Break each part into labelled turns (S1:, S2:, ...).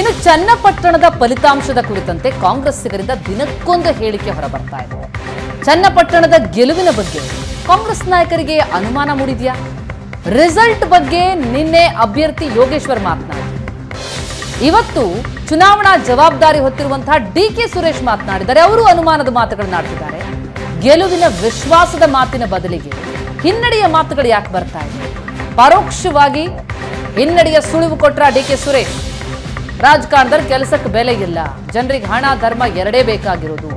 S1: ಇನ್ನು ಚನ್ನಪಟ್ಟಣದ ಫಲಿತಾಂಶದ ಕುರಿತಂತೆ ಕಾಂಗ್ರೆಸ್ಸಿಗರಿಂದ ದಿನಕ್ಕೊಂದು ಹೇಳಿಕೆ ಹೊರಬರ್ತಾ ಇದೆ. ಚನ್ನಪಟ್ಟಣದ ಗೆಲುವಿನ ಬಗ್ಗೆ ಕಾಂಗ್ರೆಸ್ ನಾಯಕರಿಗೆ ಅನುಮಾನ ಮೂಡಿದ್ಯಾ? ರಿಸಲ್ಟ್ ಬಗ್ಗೆ ನಿನ್ನೆ ಅಭ್ಯರ್ಥಿ ಯೋಗೇಶ್ವರ್ ಮಾತನಾಡಿ ಇವತ್ತು ಚುನಾವಣಾ ಜವಾಬ್ದಾರಿ ಹೊತ್ತಿರುವಂತಹ ಡಿ ಕೆ ಸುರೇಶ್ ಮಾತನಾಡಿದ್ದಾರೆ. ಅವರು ಅನುಮಾನದ ಮಾತುಗಳನ್ನು ಆಡ್ತಿದ್ದಾರೆ. ಗೆಲುವಿನ ವಿಶ್ವಾಸದ ಮಾತಿನ ಬದಲಿಗೆ ಹಿನ್ನಡೆಯ ಮಾತುಗಳು ಯಾಕೆ ಬರ್ತಾ ಇದೆ? ಪರೋಕ್ಷವಾಗಿ ಹಿನ್ನಡೆಯ ಸುಳಿವು ಕೊಟ್ರ ಡಿ ಕೆ ಸುರೇಶ್? ರಾಜಕಾರಣದಲ್ಲಿ ಕೆಲಸಕ್ಕೆ ಬೆಲೆ ಇಲ್ಲ. ಜನರಿಗೆ ಹಣ, ಧರ್ಮ ಎರಡೇ ಬೇಕಾಗಿರೋದು.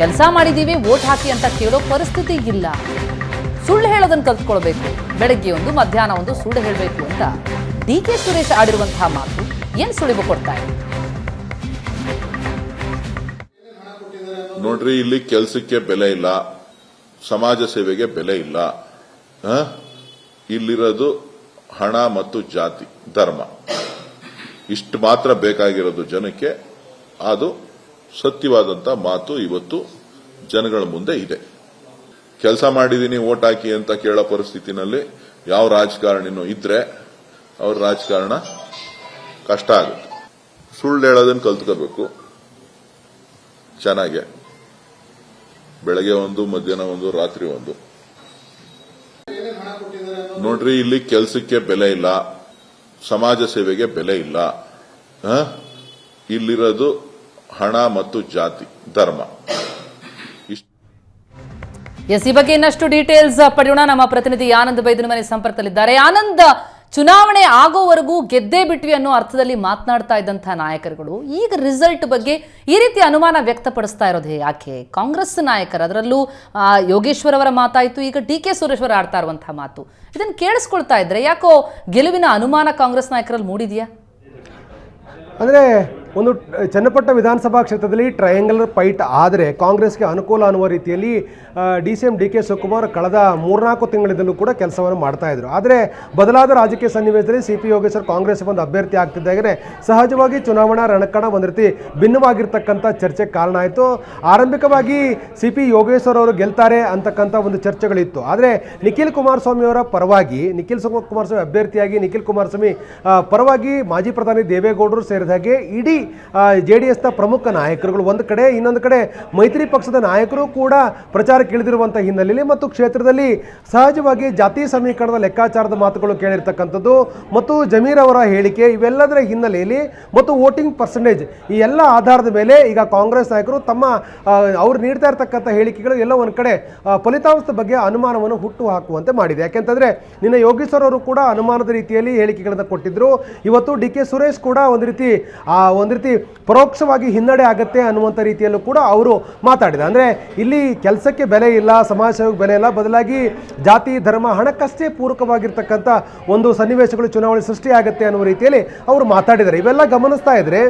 S1: ಕೆಲಸ ಮಾಡಿದ್ದೀವಿ ವೋಟ್ ಹಾಕಿ ಅಂತ ಕೇಳೋ ಪರಿಸ್ಥಿತಿ ಇಲ್ಲ. ಸುಳ್ಳು ಹೇಳೋದನ್ನು ಕಲ್ತ್ಕೊಳ್ಬೇಕು. ಬೆಳಗ್ಗೆ ಒಂದು, ಮಧ್ಯಾಹ್ನ ಒಂದು ಸುಳ್ಳು ಹೇಳಬೇಕು ಅಂತ ಡಿ ಕೆ ಸುರೇಶ್ ಆಡಿರುವಂತಹ ಮಾತು ಏನು ಸುಳಿವು ಕೊಡ್ತಾ ಇದೆ?
S2: ನೋಡ್ರಿ, ಇಲ್ಲಿ ಕೆಲಸಕ್ಕೆ ಬೆಲೆ ಇಲ್ಲ. ಸಮಾಜ ಸೇವೆಗೆ ಬೆಲೆ ಇಲ್ಲ? ಇಲ್ಲಿರೋದು ಹಣ ಮತ್ತು ಜಾತಿ, ಧರ್ಮ. ಇಷ್ಟು ಮಾತ್ರ ಬೇಕಾಗಿರೋದು ಜನಕ್ಕೆ. ಅದು ಸತ್ಯವಾದಂತ ಮಾತು ಇವತ್ತು ಜನಗಳ ಮುಂದೆ ಇದೆ. ಕೆಲಸ ಮಾಡಿದೀನಿ, ಓಟ್ ಹಾಕಿ ಅಂತ ಕೇಳೋ ಪರಿಸ್ಥಿತಿನಲ್ಲಿ ಯಾವ ರಾಜಕಾರಣಿನೂ ಇದ್ರೆ ಅವ್ರ ರಾಜಕಾರಣ ಕಷ್ಟ ಆಗುತ್ತೆ. ಸುಳ್ಳು ಹೇಳೋದನ್ನ ಕಲ್ತ್ಕೋಬೇಕು. ಚೆನ್ನಾಗೆ. ಬೆಳಗ್ಗೆ ಒಂದು, ಮಧ್ಯಾಹ್ನ ಒಂದು, ರಾತ್ರಿ ಒಂದು. ನೋಡ್ರಿ, ಇಲ್ಲಿ ಕೆಲಸಕ್ಕೆ ಬೆಲೆ ಇಲ್ಲ. ಸಮಾಜ ಸೇವೆಗೆ ಬೆಲೆ ಇಲ್ಲ? ಇಲ್ಲಿರೋದು ಹಣ ಮತ್ತು ಜಾತಿ, ಧರ್ಮ.
S1: ಎಸ್, ಈ ಬಗ್ಗೆ ಇನ್ನಷ್ಟು ಡೀಟೇಲ್ಸ್ ಪಡೆಯೋಣ. ನಮ್ಮ ಪ್ರತಿನಿಧಿ ಆನಂದ್ ಬೈದನ ಮನೆ ಸಂಪರ್ಕದಲ್ಲಿದ್ದಾರೆ. ಆನಂದ್ ಚುನಾವಣೆ ಆಗೋವರೆಗೂ ಗೆದ್ದೇ ಬಿಟ್ವಿ ಅನ್ನೋ ಅರ್ಥದಲ್ಲಿ ಮಾತನಾಡ್ತಾ ಇದ್ದಂತಹ ನಾಯಕರುಗಳು, ಈಗ ರಿಸಲ್ಟ್ ಬಗ್ಗೆ ಈ ರೀತಿ ಅನುಮಾನ ವ್ಯಕ್ತಪಡಿಸ್ತಾ ಇರೋದು ಯಾಕೆ? ಕಾಂಗ್ರೆಸ್ ನಾಯಕರು, ಅದರಲ್ಲೂ ಯೋಗೇಶ್ವರ ಅವರ ಮಾತಾಯಿತು, ಈಗ ಡಿ ಕೆ ಸುರೇಶ್ವರ್ ಆಡ್ತಾ ಇರುವಂತಹ ಮಾತು. ಇದನ್ನು ಕೇಳಿಸ್ಕೊಳ್ತಾ ಇದ್ರೆ ಯಾಕೋ ಗೆಲುವಿನ ಅನುಮಾನ ಕಾಂಗ್ರೆಸ್ ನಾಯಕರಲ್ಲಿ ಮೂಡಿದೆಯಾ?
S3: ಅಂದರೆ ಒಂದು ಚನ್ನಪಟ್ಟ ವಿಧಾನಸಭಾ ಕ್ಷೇತ್ರದಲ್ಲಿ ಟ್ರಯಾಂಗಲರ್ ಫೈಟ್ ಆದರೆ ಕಾಂಗ್ರೆಸ್ಗೆ ಅನುಕೂಲ ಅನ್ನುವ ರೀತಿಯಲ್ಲಿ D C M, D K Shivakumar ಕಳೆದ ಮೂರ್ನಾಲ್ಕು ತಿಂಗಳಿಂದಲೂ ಕೂಡ ಕೆಲಸವನ್ನು ಮಾಡ್ತಾ ಇದ್ರು. ಆದರೆ ಬದಲಾದ ರಾಜಕೀಯ ಸನ್ನಿವೇಶದಲ್ಲಿ ಸಿ ಪಿ ಯೋಗೇಶ್ವರ್ ಕಾಂಗ್ರೆಸ್ ಒಂದು ಅಭ್ಯರ್ಥಿ ಆಗ್ತಿದ್ದಾಗಲೇ ಸಹಜವಾಗಿ ಚುನಾವಣಾ ರಣಕಣ ಒಂದು ರೀತಿ ಭಿನ್ನವಾಗಿರ್ತಕ್ಕಂಥ ಚರ್ಚೆಗೆ ಕಾರಣ ಆಯಿತು. ಆರಂಭಿಕವಾಗಿ ಸಿ ಪಿ ಯೋಗೇಶ್ವರ್ ಅವರು ಗೆಲ್ತಾರೆ ಅಂತಕ್ಕಂಥ ಒಂದು ಚರ್ಚೆಗಳಿತ್ತು. ಆದರೆ ನಿಖಿಲ್ ಕುಮಾರಸ್ವಾಮಿ ಅವರ ಪರವಾಗಿ, ನಿಖಿಲ್ ಕುಮಾರಸ್ವಾಮಿ ಅಭ್ಯರ್ಥಿಯಾಗಿ, ನಿಖಿಲ್ ಕುಮಾರಸ್ವಾಮಿ ಪರವಾಗಿ ಮಾಜಿ ಪ್ರಧಾನಿ ದೇವೇಗೌಡರು ಸೇರಿದ ಹಾಗೆ ಇಡೀ ಜೆ ಡಿ ಎಸ್ನ ಪ್ರಮುಖ ನಾಯಕರುಗಳು. ಒಂದು ಕಡೆ, ಇನ್ನೊಂದು ಕಡೆ ಮೈತ್ರಿ ಪಕ್ಷದ ನಾಯಕರು ಕೂಡ ಪ್ರಚಾರಕ್ಕೆ ಇಳಿದಿರುವಂಥ ಹಿನ್ನೆಲೆಯಲ್ಲಿ ಮತ್ತು ಕ್ಷೇತ್ರದಲ್ಲಿ ಸಹಜವಾಗಿ ಜಾತಿ ಸಮೀಕರಣದ ಲೆಕ್ಕಾಚಾರದ ಮಾತುಗಳು ಕೇಳಿರ್ತಕ್ಕಂಥದ್ದು. ಮತ್ತು ಜಮೀರ್ ಅವರ ಹೇಳಿಕೆ ಇವೆಲ್ಲದರ ಹಿನ್ನೆಲೆಯಲ್ಲಿ ಮತ್ತು ವೋಟಿಂಗ್ ಪರ್ಸೆಂಟೇಜ್ ಈ ಎಲ್ಲ ಆಧಾರದ ಮೇಲೆ ಈಗ ಕಾಂಗ್ರೆಸ್ ನಾಯಕರು ತಮ್ಮ ಅವರು ನೀಡ್ತಾ ಇರ್ತಕ್ಕಂಥ ಹೇಳಿಕೆಗಳು ಎಲ್ಲ ಒಂದು ಕಡೆ ಫಲಿತಾಂಶದ ಬಗ್ಗೆ ಅನುಮಾನವನ್ನು ಹುಟ್ಟು ಹಾಕುವಂತೆ ಮಾಡಿದೆ. ಯಾಕೆಂತಂದರೆ ನಿನ್ನೆ ಯೋಗೇಶ್ವರ್ ಅವರು ಕೂಡ ಅನುಮಾನದ ರೀತಿಯಲ್ಲಿ ಹೇಳಿಕೆಗಳನ್ನು ಕೊಟ್ಟಿದ್ರು. ಇವತ್ತು ಡಿ ಕೆ ಸುರೇಶ್ ಕೂಡ ಒಂದು ರೀತಿ, ಆ, ಒಂದು ರೀತಿ ಪರೋಕ್ಷವಾಗಿ ಹಿನ್ನಡೆ ಆಗುತ್ತೆ ಅನ್ನುವಂಥ ರೀತಿಯಲ್ಲೂ ಕೂಡ ಅವರು ಮಾತಾಡಿದ ಅಂದ್ರೆ ಇಲ್ಲಿ ಕೆಲಸಕ್ಕೆ ಬೆಲೆ ಇಲ್ಲ, ಸಮಾಜ ಬೆಲೆ ಇಲ್ಲ, ಬದಲಾಗಿ ಜಾತಿ, ಧರ್ಮ, ಹಣಕ್ಕಷ್ಟೇ ಪೂರಕವಾಗಿರ್ತಕ್ಕಂಥ ಒಂದು ಸನ್ನಿವೇಶಗಳು ಚುನಾವಣೆ ಸೃಷ್ಟಿಯಾಗುತ್ತೆ ಅನ್ನುವ ರೀತಿಯಲ್ಲಿ ಅವರು ಮಾತಾಡಿದ್ದಾರೆ. ಇವೆಲ್ಲ ಗಮನಿಸ್ತಾ ಇದ್ರೆ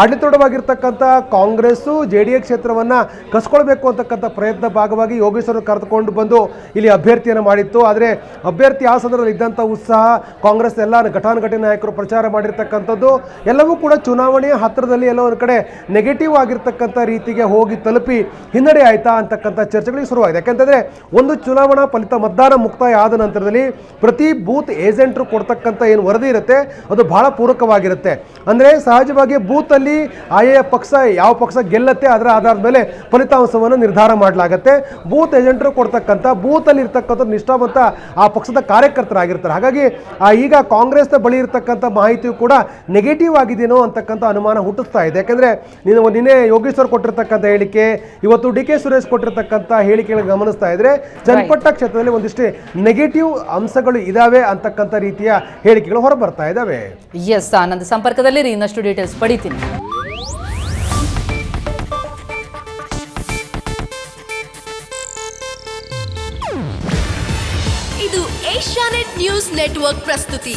S3: ಆಡಳಿತೋಡವಾಗಿರ್ತಕ್ಕಂಥ ಕಾಂಗ್ರೆಸ್ಸು, ಜೆ ಡಿ ಎ ಕ್ಷೇತ್ರವನ್ನ ಕಸ್ಕೊಳ್ಬೇಕು ಅಂತಕ್ಕಂಥ ಪ್ರಯತ್ನ ಭಾಗವಾಗಿ ಯೋಗೇಶ್ವರ ಕರೆದುಕೊಂಡು ಬಂದು ಇಲ್ಲಿ ಅಭ್ಯರ್ಥಿಯನ್ನು ಮಾಡಿತ್ತು. ಆದರೆ ಅಭ್ಯರ್ಥಿ ಆ ಸಂದರ್ಭದಲ್ಲಿ ಇದ್ದಂಥ ಉತ್ಸಾಹ, ಕಾಂಗ್ರೆಸ್ ಎಲ್ಲ ಘಟಾನುಘಟಿ ನಾಯಕರು ಪ್ರಚಾರ ಮಾಡಿರ್ತಕ್ಕಂಥದ್ದು, ಎಲ್ಲವೂ ಕೂಡ ಚುನಾವಣೆಯ ಹತ್ತಿರದಲ್ಲಿ ಎಲ್ಲೋ ಒಂದು ಕಡೆ ನೆಗೆಟಿವ್ ಆಗಿರ್ತಕ್ಕಂಥ ರೀತಿಗೆ ಹೋಗಿ ತಲುಪಿ ಹಿನ್ನಡೆ ಆಯ್ತಾ ಅಂತಕ್ಕಂಥ ಚರ್ಚೆಗಳಿಗೆ ಶುರುವಾಗಿದೆ. ಯಾಕೆಂತಂದರೆ ಒಂದು ಚುನಾವಣಾ ಫಲಿತ ಮತದಾನ ಮುಕ್ತಾಯ ಆದ ನಂತರದಲ್ಲಿ ಪ್ರತಿ ಬೂತ್ ಏಜೆಂಟ್ರು ಕೊಡ್ತಕ್ಕಂಥ ಏನು ವರದಿ ಇರುತ್ತೆ, ಅದು ಬಹಳ ಪೂರಕವಾಗಿರುತ್ತೆ. ಅಂದ್ರೆ ಸಹಜವಾಗಿ ಬೂತಲ್ಲಿ ಆಯಾ ಪಕ್ಷ ಯಾವ ಪಕ್ಷ ಗೆಲ್ಲತ್ತೆ, ಅದರ ಆಧಾರದ ಮೇಲೆ ಫಲಿತಾಂಶವನ್ನು ನಿರ್ಧಾರ ಮಾಡಲಾಗುತ್ತೆ. ಬೂತ್ ಏಜೆಂಟ್ರು ಕೊಡ್ತಕ್ಕಂಥ ಬೂತ್ ಅಲ್ಲಿ ಇರ್ತಕ್ಕಂಥ ನಿಷ್ಠಾವಂತ ಆ ಪಕ್ಷದ ಕಾರ್ಯಕರ್ತರಾಗಿರ್ತಾರೆ. ಹಾಗಾಗಿ ಈಗ ಕಾಂಗ್ರೆಸ್ನ ಬಳಿ ಇರತಕ್ಕಂಥ ಮಾಹಿತಿಯು ಕೂಡ ನೆಗೆಟಿವ್ ಆಗಿದೆಯೋ ಅಂತಕ್ಕಂಥ ಅನುಮಾನ ಹುಟ್ಟಿಸ್ತಾ ಇದೆ. ಯಾಕಂದ್ರೆ ನೀನು ನಿನ್ನೆ ಯೋಗೇಶ್ವರ್ ಕೊಟ್ಟಿರ್ತಕ್ಕಂಥ ಹೇಳಿಕೆ ಇವತ್ತು ಡಿ ಕೆ ಸುರೇಶ್ ಕೊಟ್ಟಿರ್ತಕ್ಕಂಥ ಹೇಳಿಕೆಗಳನ್ನು ಗಮನಿಸ್ತಾ ಇದ್ರೆ ಚನ್ನಪಟ್ಟ ಕ್ಷೇತ್ರದಲ್ಲಿ ಒಂದಿಷ್ಟು ನೆಗೆಟಿವ್ ಅಂಶಗಳು ಇದಾವೆ ಅಂತಕ್ಕಂಥ ರೀತಿಯ ಹೇಳಿಕೆಗಳು ಹೊರಬರ್ತಾ ಇದ್ದಾವೆ
S1: ಎಸ್ ಆನಂದ್ ಸಂಪರ್ಕದಲ್ಲಿ ಇನ್ನಷ್ಟು ಡೀಟೇಲ್ಸ್ ಪಡಿತೀನಿ.
S4: ಇದು ಏಷ್ಯಾನೆಟ್ ನ್ಯೂಸ್ ನೆಟ್ವರ್ಕ್ ಪ್ರಸ್ತುತಿ.